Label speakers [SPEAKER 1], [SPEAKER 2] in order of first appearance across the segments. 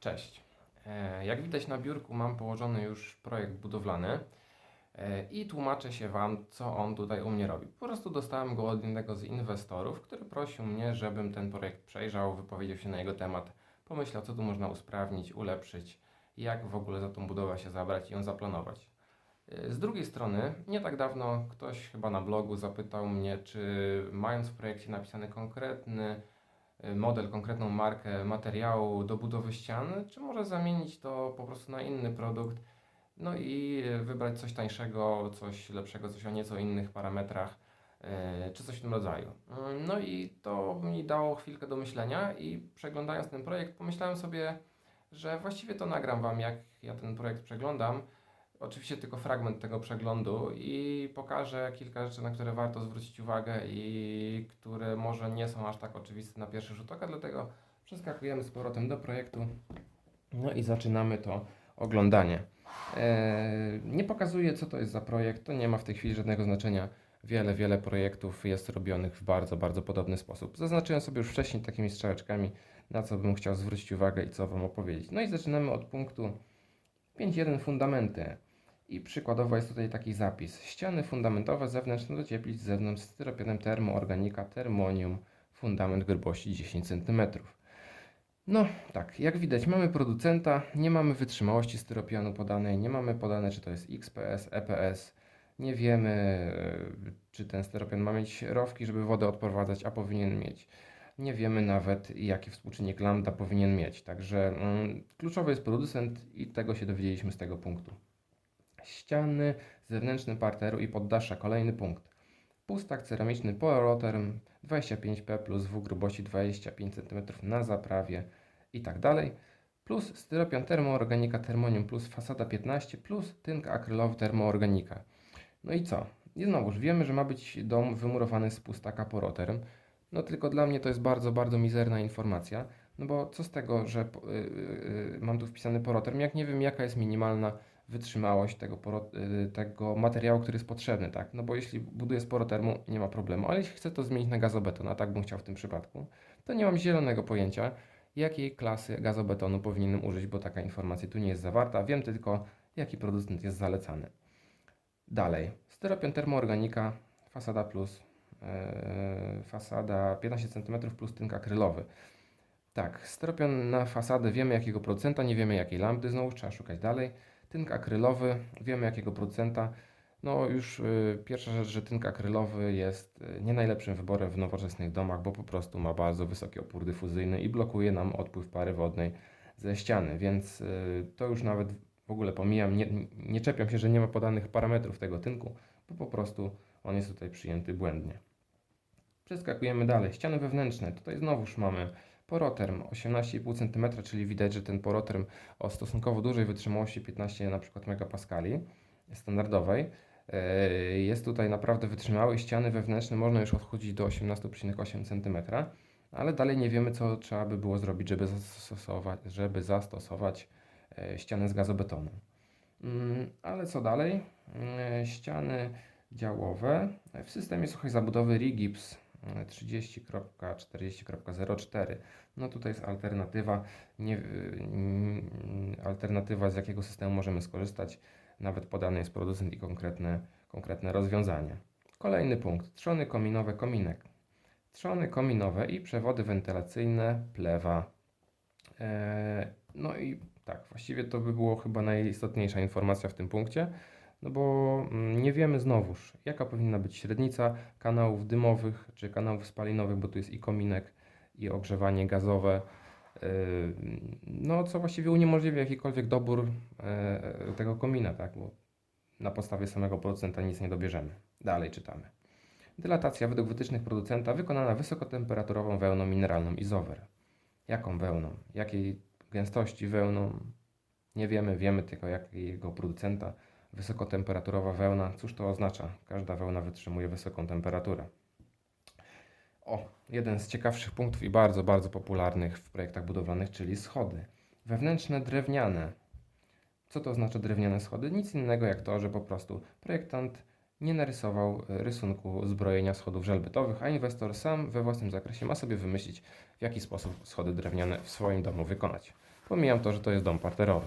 [SPEAKER 1] Cześć. E, Jak widać na biurku mam położony już projekt budowlany e, i tłumaczę się Wam, co on tutaj u mnie robi. Po prostu dostałem go od jednego z inwestorów, który prosił mnie, żebym ten projekt przejrzał, wypowiedział się na jego temat, pomyślał, co tu można usprawnić, ulepszyć, jak w ogóle za tą budowę się zabrać i ją zaplanować. E, Z drugiej strony, nie tak dawno ktoś chyba na blogu zapytał mnie, czy mając w projekcie napisany konkretny model, konkretną markę materiału do budowy ścian, czy może zamienić to po prostu na inny produkt, no i y, wybrać coś tańszego, coś lepszego, coś o nieco innych parametrach, y, czy coś w tym rodzaju. Mm, No i to mi dało chwilkę do myślenia i przeglądając ten projekt pomyślałem sobie, że właściwie to nagram Wam, jak ja ten projekt przeglądam. Oczywiście tylko fragment tego przeglądu i pokażę kilka rzeczy, na które warto zwrócić uwagę i które może nie są aż tak oczywiste na pierwszy rzut oka, dlatego przeskakujemy z powrotem do projektu. No i zaczynamy to oglądanie. Eee, nie pokazuję, co to jest za projekt, to nie ma w tej chwili żadnego znaczenia. Wiele, wiele projektów jest robionych w bardzo, bardzo podobny sposób. Zaznaczyłem sobie już wcześniej takimi strzałeczkami, na co bym chciał zwrócić uwagę i co Wam opowiedzieć. No i zaczynamy od punktu 5.1 Fundamenty. I przykładowo jest tutaj taki zapis. Ściany fundamentowe zewnętrzne docieplić z zewnątrz styropianem termoorganika termonium, fundament grubości 10 cm. No tak, jak widać mamy producenta, nie mamy wytrzymałości styropianu podanej, nie mamy podane czy to jest XPS, EPS, nie wiemy e, czy ten styropian ma mieć rowki, żeby wodę odprowadzać, a powinien mieć. Nie wiemy nawet jaki współczynnik lambda powinien mieć, także mm, kluczowy jest producent i tego się dowiedzieliśmy z tego punktu. Ściany zewnętrzne parteru i poddasza. Kolejny punkt. Pustak ceramiczny Poroterm 25P plus W grubości 25 cm na zaprawie i tak dalej. Plus styropian termoorganika Thermonium plus fasada 15 plus tynk akrylowy termoorganika. No i co? I znowuż wiemy, że ma być dom wymurowany z pustaka Poroterm. No tylko dla mnie to jest bardzo, bardzo mizerna informacja. No bo co z tego, że yy, yy, mam tu wpisany Poroterm, jak nie wiem jaka jest minimalna wytrzymałość tego, poro, y, tego materiału, który jest potrzebny, tak? No bo jeśli buduję z porotermu, nie ma problemu, ale jeśli chcę to zmienić na gazobeton, a tak bym chciał w tym przypadku, to nie mam zielonego pojęcia, jakiej klasy gazobetonu powinienem użyć, bo taka informacja tu nie jest zawarta. Wiem tylko, jaki producent jest zalecany. Dalej, styropian termoorganika, fasada plus, yy, fasada 15 cm plus tynk akrylowy. Tak, styropian na fasadę wiemy jakiego producenta, nie wiemy jakiej lambdy, znowu trzeba szukać dalej. Tynk akrylowy, wiemy jakiego producenta. No już y, pierwsza rzecz, że tynk akrylowy jest y, nie najlepszym wyborem w nowoczesnych domach, bo po prostu ma bardzo wysoki opór dyfuzyjny i blokuje nam odpływ pary wodnej ze ściany, więc y, to już nawet w ogóle pomijam, nie, nie czepiam się, że nie ma podanych parametrów tego tynku, bo po prostu on jest tutaj przyjęty błędnie. Przeskakujemy dalej. Ściany wewnętrzne. Tutaj znowuż mamy poroterm 18,5 cm, czyli widać, że ten poroterm o stosunkowo dużej wytrzymałości 15 na przykład megapaskali standardowej e, jest tutaj naprawdę wytrzymały. Ściany wewnętrzne można już odchodzić do 18,8 cm, ale dalej nie wiemy, co trzeba by było zrobić, żeby zastosować, żeby zastosować e, ściany z gazobetonu. Mm, Ale co dalej? Mm, Ściany działowe w systemie suchej zabudowy Rigips 30.40.04. No tutaj jest alternatywa, nie, mm, alternatywa z jakiego systemu możemy skorzystać. Nawet podany jest producent i konkretne, konkretne rozwiązanie. Kolejny punkt. Trzony kominowe, kominek. Trzony kominowe i przewody wentylacyjne, plewa. Eee, no i tak, właściwie to by było chyba najistotniejsza informacja w tym punkcie, no bo mm, nie wiemy znowuż, jaka powinna być średnica kanałów dymowych czy kanałów spalinowych, bo tu jest i kominek, i ogrzewanie gazowe. Yy, No, co właściwie uniemożliwia jakikolwiek dobór e, tego komina, tak? Bo na podstawie samego producenta nic nie dobierzemy. Dalej czytamy. Dylatacja według wytycznych producenta wykonana wysokotemperaturową wełną mineralną Izover. Jaką wełną? Jakiej gęstości wełną? Nie wiemy, wiemy tylko jakiego producenta. Wysokotemperaturowa wełna. Cóż to oznacza? Każda wełna wytrzymuje wysoką temperaturę. O, jeden z ciekawszych punktów i bardzo, bardzo popularnych w projektach budowlanych, czyli schody. Wewnętrzne drewniane. Co to oznacza drewniane schody? Nic innego jak to, że po prostu projektant nie narysował e, rysunku zbrojenia schodów żelbetowych, a inwestor sam we własnym zakresie ma sobie wymyślić, w jaki sposób schody drewniane w swoim domu wykonać. Pomijam to, że to jest dom parterowy.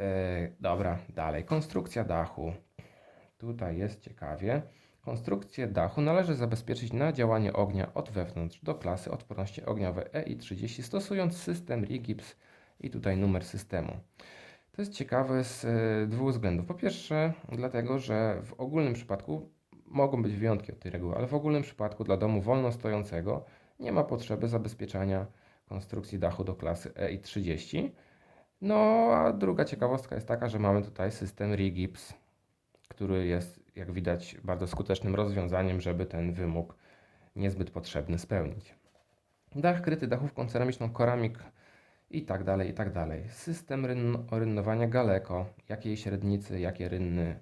[SPEAKER 1] E, dobra, dalej. Konstrukcja dachu. Tutaj jest ciekawie. Konstrukcję dachu należy zabezpieczyć na działanie ognia od wewnątrz do klasy odporności ogniowej EI30 stosując system RIGIPS i tutaj numer systemu. To jest ciekawe z e, dwóch względów. Po pierwsze, dlatego, że w ogólnym przypadku mogą być wyjątki od tej reguły, ale w ogólnym przypadku dla domu wolno stojącego nie ma potrzeby zabezpieczania konstrukcji dachu do klasy EI30. No, a druga ciekawostka jest taka, że mamy tutaj system RIGIPS, który jest, jak widać, bardzo skutecznym rozwiązaniem, żeby ten wymóg niezbyt potrzebny spełnić. Dach kryty dachówką ceramiczną Koramik i tak dalej, i tak dalej. System ryn rynnowania Galeko, jakiej średnicy, jakie rynny,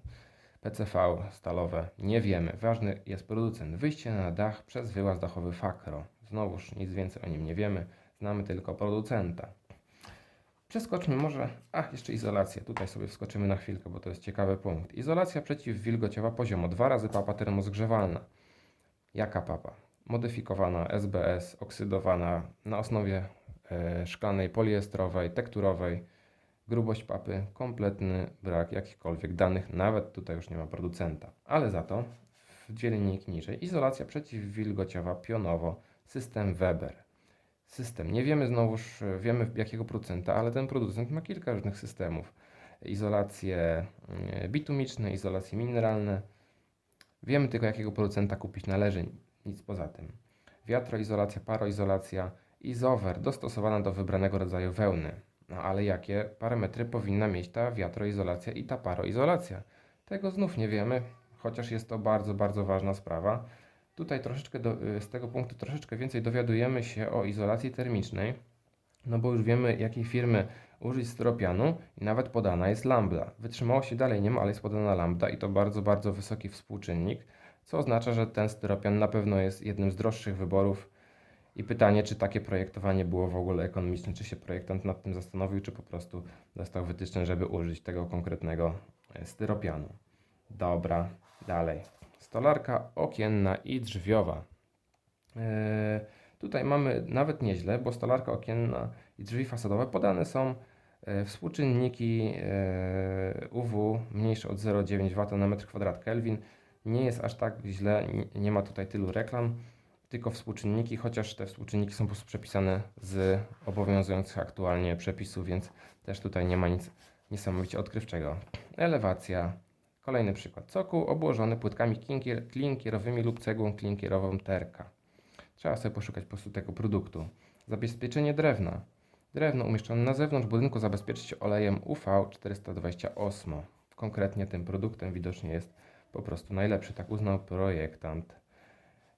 [SPEAKER 1] PCV stalowe, nie wiemy. Ważny jest producent. Wyjście na dach przez wyłaz dachowy Fakro. Znowuż nic więcej o nim nie wiemy, znamy tylko producenta. Przeskoczmy może, ach, jeszcze izolacja. Tutaj sobie wskoczymy na chwilkę, bo to jest ciekawy punkt. Izolacja przeciwwilgociowa poziomo. Dwa razy papa termozgrzewalna. Jaka papa? Modyfikowana, SBS, oksydowana na osnowie e, szklanej poliestrowej, tekturowej. Grubość papy, kompletny brak jakichkolwiek danych, nawet tutaj już nie ma producenta. Ale za to w dwie linijki niżej izolacja przeciwwilgociowa pionowo, system Weber. System. Nie wiemy znowuż, wiemy jakiego producenta, ale ten producent ma kilka różnych systemów. Izolacje e, bitumiczne, izolacje mineralne. Wiemy tylko jakiego producenta kupić należy, nic poza tym. Wiatroizolacja, paroizolacja, izower dostosowana do wybranego rodzaju wełny. No ale jakie parametry powinna mieć ta wiatroizolacja i ta paroizolacja? Tego znów nie wiemy, chociaż jest to bardzo, bardzo ważna sprawa. Tutaj troszeczkę do, y, z tego punktu troszeczkę więcej dowiadujemy się o izolacji termicznej, no bo już wiemy jakiej firmy użyć styropianu i nawet podana jest lambda. Wytrzymałości dalej nie ma, ale jest podana lambda i to bardzo, bardzo wysoki współczynnik, co oznacza, że ten styropian na pewno jest jednym z droższych wyborów i pytanie, czy takie projektowanie było w ogóle ekonomiczne, czy się projektant nad tym zastanowił, czy po prostu dostał wytyczne, żeby użyć tego konkretnego e, styropianu. Dobra, dalej. Stolarka okienna i drzwiowa. E, tutaj mamy nawet nieźle, bo stolarka okienna i drzwi fasadowe podane są e, współczynniki e, UW mniejsze od 0,9 W na metr kwadrat Kelvin. Nie jest aż tak źle, nie- nie ma tutaj tylu reklam, tylko współczynniki, chociaż te współczynniki są po prostu przepisane z obowiązujących aktualnie przepisów, więc też tutaj nie ma nic niesamowicie odkrywczego. Elewacja, Kolejny przykład. Cokół obłożony płytkami klinkier, klinkierowymi lub cegłą klinkierową terka. Trzeba sobie poszukać po prostu tego produktu. Zabezpieczenie drewna. Drewno umieszczone na zewnątrz budynku zabezpieczyć olejem UV428. Konkretnie tym produktem widocznie jest po prostu najlepszy, tak uznał projektant.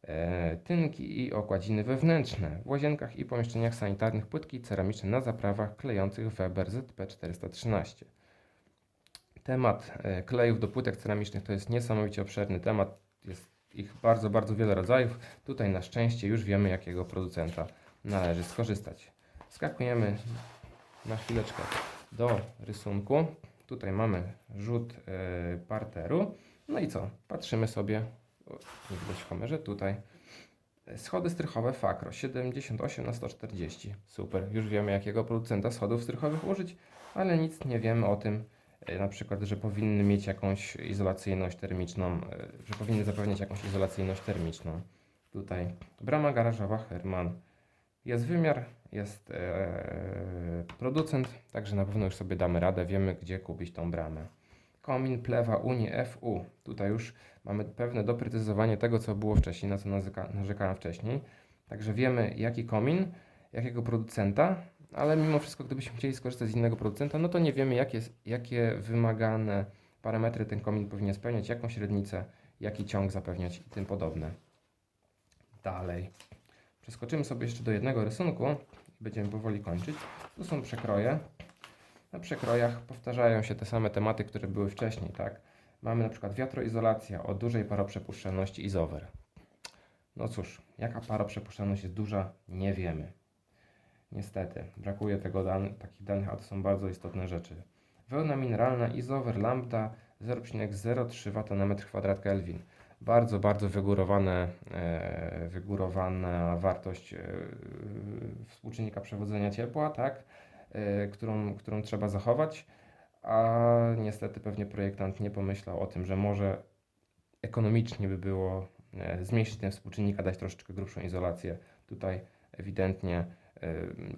[SPEAKER 1] E, tynki i okładziny wewnętrzne. W łazienkach i pomieszczeniach sanitarnych płytki ceramiczne na zaprawach klejących Weber ZP413. Temat e, klejów do płytek ceramicznych to jest niesamowicie obszerny temat. Jest ich bardzo, bardzo wiele rodzajów. Tutaj na szczęście już wiemy, jakiego producenta należy skorzystać. Skakujemy na chwileczkę do rysunku. Tutaj mamy rzut e, parteru. No i co? Patrzymy sobie, nie widać w kamerze, tutaj. Schody strychowe Fakro 78 na 140. Super, już wiemy jakiego producenta schodów strychowych użyć, ale nic nie wiemy o tym, na przykład, że powinny mieć jakąś izolacyjność termiczną, e, że powinny zapewniać jakąś izolacyjność termiczną. Tutaj brama garażowa Herman. Jest wymiar, jest e, producent, także na pewno już sobie damy radę, wiemy gdzie kupić tą bramę. Komin plewa Unii FU. Tutaj już mamy pewne doprecyzowanie tego, co było wcześniej, na co nazyka, narzekałem wcześniej. Także wiemy, jaki komin, jakiego producenta, ale mimo wszystko, gdybyśmy chcieli skorzystać z innego producenta, no to nie wiemy, jakie, jakie wymagane parametry ten komin powinien spełniać, jaką średnicę, jaki ciąg zapewniać i tym podobne. Dalej. Przeskoczymy sobie jeszcze do jednego rysunku będziemy powoli kończyć. Tu są przekroje. Na przekrojach powtarzają się te same tematy, które były wcześniej, tak? Mamy na przykład wiatroizolacja o dużej paroprzepuszczalności izover. No cóż, jaka paroprzepuszczalność jest duża, nie wiemy. Niestety, brakuje tego dan takich danych, a to są bardzo istotne rzeczy. Wełna mineralna izover lambda 0,03 W na metr kwadrat Kelvin. Bardzo, bardzo wygórowane, e, wygórowana wartość e, współczynnika przewodzenia ciepła, tak? e, którą, którą trzeba zachować, a niestety pewnie projektant nie pomyślał o tym, że może ekonomicznie by było e, zmniejszyć ten współczynnik, a dać troszeczkę grubszą izolację. Tutaj ewidentnie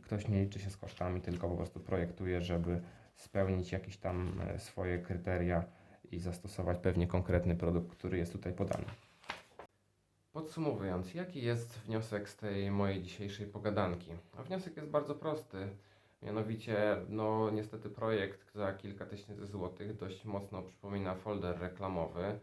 [SPEAKER 1] ktoś nie liczy się z kosztami, tylko po prostu projektuje, żeby spełnić jakieś tam e, swoje kryteria i zastosować pewnie konkretny produkt, który jest tutaj podany. Podsumowując, jaki jest wniosek z tej mojej dzisiejszej pogadanki? A wniosek jest bardzo prosty. Mianowicie, no niestety projekt za kilka tysięcy złotych dość mocno przypomina folder reklamowy,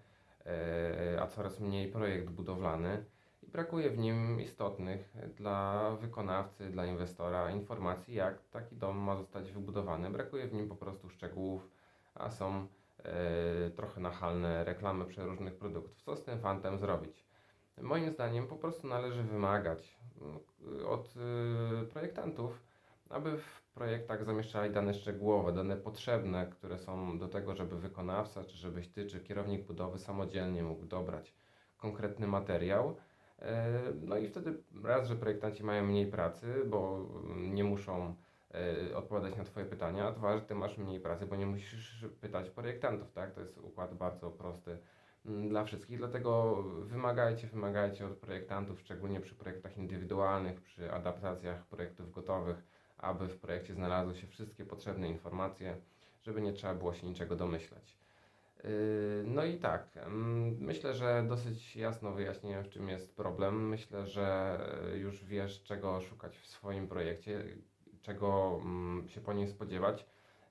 [SPEAKER 1] e, a coraz mniej projekt budowlany brakuje w nim istotnych dla wykonawcy, dla inwestora informacji, jak taki dom ma zostać wybudowany. Brakuje w nim po prostu szczegółów, a są e, trochę nachalne reklamy przeróżnych produktów. Co z tym fantem zrobić? Moim zdaniem po prostu należy wymagać mm, od y, projektantów, aby w projektach zamieszczali dane szczegółowe, dane potrzebne, które są do tego, żeby wykonawca, czy żebyś ty, czy kierownik budowy samodzielnie mógł dobrać konkretny materiał. E, No i wtedy raz, że projektanci mają mniej pracy, bo nie muszą e, odpowiadać na Twoje pytania, a dwa, że Ty masz mniej pracy, bo nie musisz pytać projektantów, tak? To jest układ bardzo prosty mm, dla wszystkich, dlatego wymagajcie, wymagajcie od projektantów, szczególnie przy projektach indywidualnych, przy adaptacjach projektów gotowych, aby w projekcie znalazły się wszystkie potrzebne informacje, żeby nie trzeba było się niczego domyślać. Yy, No i tak, mm, myślę, że dosyć jasno wyjaśniłem, w czym jest problem. Myślę, że już wiesz, czego szukać w swoim projekcie, czego mm, się po nim spodziewać,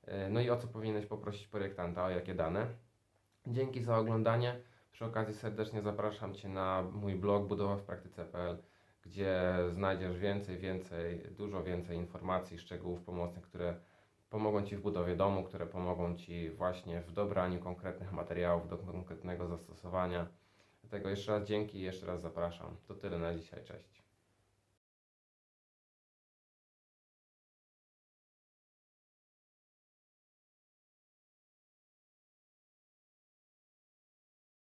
[SPEAKER 1] yy, no i o co powinieneś poprosić projektanta, o jakie dane. Dzięki za oglądanie. Przy okazji serdecznie zapraszam Cię na mój blog budowawpraktyce.pl, gdzie znajdziesz więcej, więcej, dużo więcej informacji, szczegółów pomocnych, które pomogą Ci w budowie domu, które pomogą Ci właśnie w dobraniu konkretnych materiałów do konkretnego zastosowania. Dlatego jeszcze raz dzięki i jeszcze raz zapraszam. To tyle na dzisiaj. Cześć.